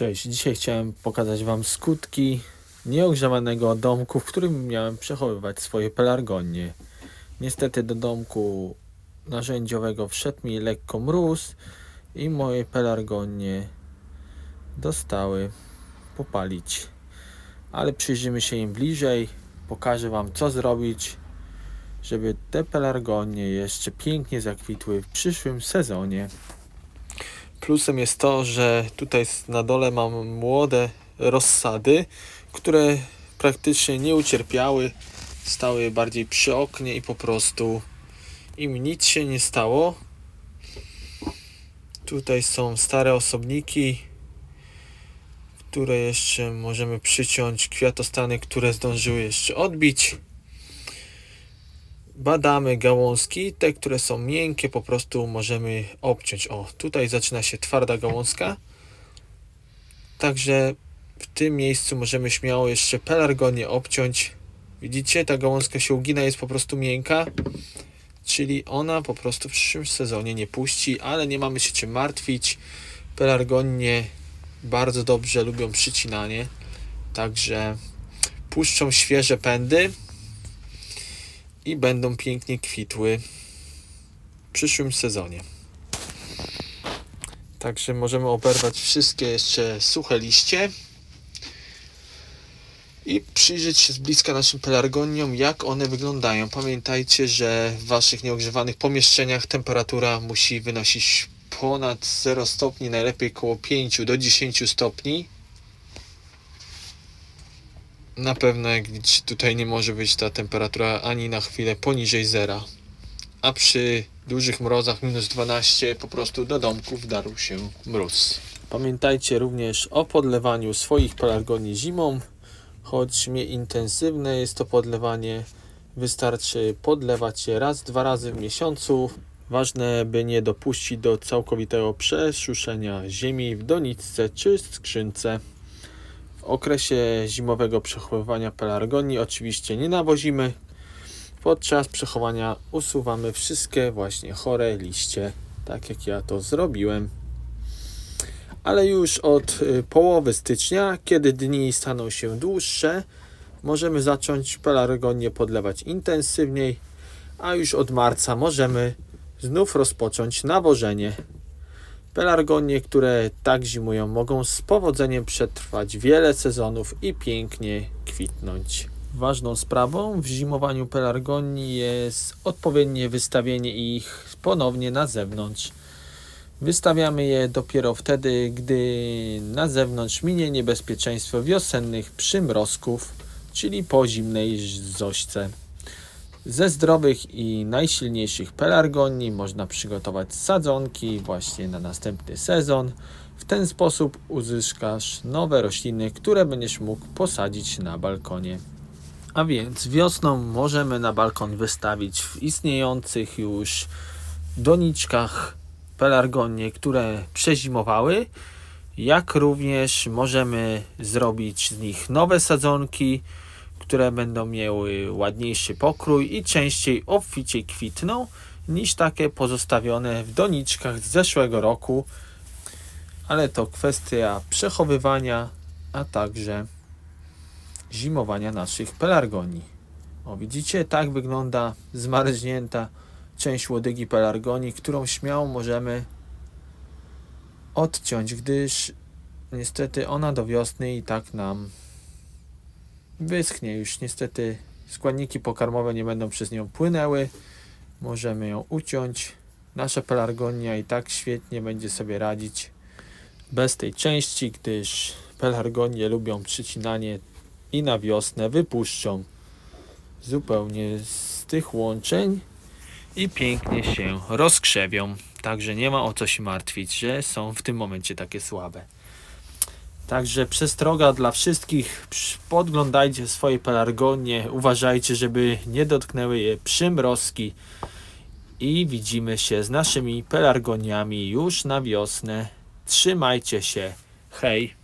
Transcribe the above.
Cześć, dzisiaj chciałem pokazać Wam skutki nieogrzewanego domku, w którym miałem przechowywać swoje pelargonie. Niestety do domku narzędziowego wszedł mi lekko mróz i moje pelargonie dostały popalić. Ale przyjrzymy się im bliżej, pokażę Wam co zrobić, żeby te pelargonie jeszcze pięknie zakwitły w przyszłym sezonie. Plusem jest to, że tutaj na dole mam młode rozsady, które praktycznie nie ucierpiały, stały bardziej przy oknie i po prostu im nic się nie stało. Tutaj są stare osobniki, które jeszcze możemy przyciąć, kwiatostany, które zdążyły jeszcze odbić. Badamy gałązki, te, które są miękkie, po prostu możemy obciąć. O, tutaj zaczyna się twarda gałązka. Także w tym miejscu możemy śmiało jeszcze pelargonię obciąć. Widzicie, ta gałązka się ugina, jest po prostu miękka. Czyli ona po prostu w przyszłym sezonie nie puści, ale nie mamy się czym martwić. Pelargonie bardzo dobrze lubią przycinanie. Także puszczą świeże pędy i będą pięknie kwitły w przyszłym sezonie. Także możemy oberwać wszystkie jeszcze suche liście i przyjrzeć się z bliska naszym pelargoniom, jak one wyglądają. Pamiętajcie, że w waszych nieogrzewanych pomieszczeniach temperatura musi wynosić ponad 0 stopni, najlepiej około 5 do 10 stopni. Na pewno, widzicie, tutaj nie może być ta temperatura ani na chwilę poniżej zera. A przy dużych mrozach minus 12 po prostu do domku wdarł się mróz. Pamiętajcie również o podlewaniu swoich pelargonii zimą. Choć nie intensywne jest to podlewanie, wystarczy podlewać je raz, dwa razy w miesiącu. Ważne, by nie dopuścić do całkowitego przesuszenia ziemi w doniczce czy skrzynce. W okresie zimowego przechowywania pelargonii oczywiście nie nawozimy. Podczas przechowania usuwamy wszystkie właśnie chore liście, tak jak ja to zrobiłem. Ale już od y, połowy stycznia, kiedy dni staną się dłuższe, możemy zacząć pelargonię podlewać intensywniej, a już od marca możemy znów rozpocząć nawożenie. Pelargonie, które tak zimują, mogą z powodzeniem przetrwać wiele sezonów i pięknie kwitnąć. Ważną sprawą w zimowaniu pelargonii jest odpowiednie wystawienie ich ponownie na zewnątrz. Wystawiamy je dopiero wtedy, gdy na zewnątrz minie niebezpieczeństwo wiosennych przymrozków, czyli po zimnej zośce. Ze zdrowych i najsilniejszych pelargonii można przygotować sadzonki właśnie na następny sezon. W ten sposób uzyskasz nowe rośliny, które będziesz mógł posadzić na balkonie. A więc wiosną możemy na balkon wystawić w istniejących już doniczkach pelargonie, które przezimowały, jak również możemy zrobić z nich nowe sadzonki, które będą miały ładniejszy pokrój i częściej obficiej kwitną niż takie pozostawione w doniczkach z zeszłego roku. Ale to kwestia przechowywania, a także zimowania naszych pelargonii. O, widzicie, tak wygląda zmarznięta część łodygi pelargonii, którą śmiało możemy odciąć, gdyż niestety ona do wiosny i tak nam wyschnie. Już niestety składniki pokarmowe nie będą przez nią płynęły. Możemy ją uciąć. Nasza pelargonia i tak świetnie będzie sobie radzić bez tej części, gdyż pelargonie lubią przycinanie i na wiosnę wypuszczą zupełnie z tych łączeń i pięknie się rozkrzewią. Także nie ma o co się martwić, że są w tym momencie takie słabe. Także przestroga dla wszystkich. Podglądajcie swoje pelargonie. Uważajcie, żeby nie dotknęły je przymrozki. I widzimy się z naszymi pelargoniami już na wiosnę. Trzymajcie się. Hej!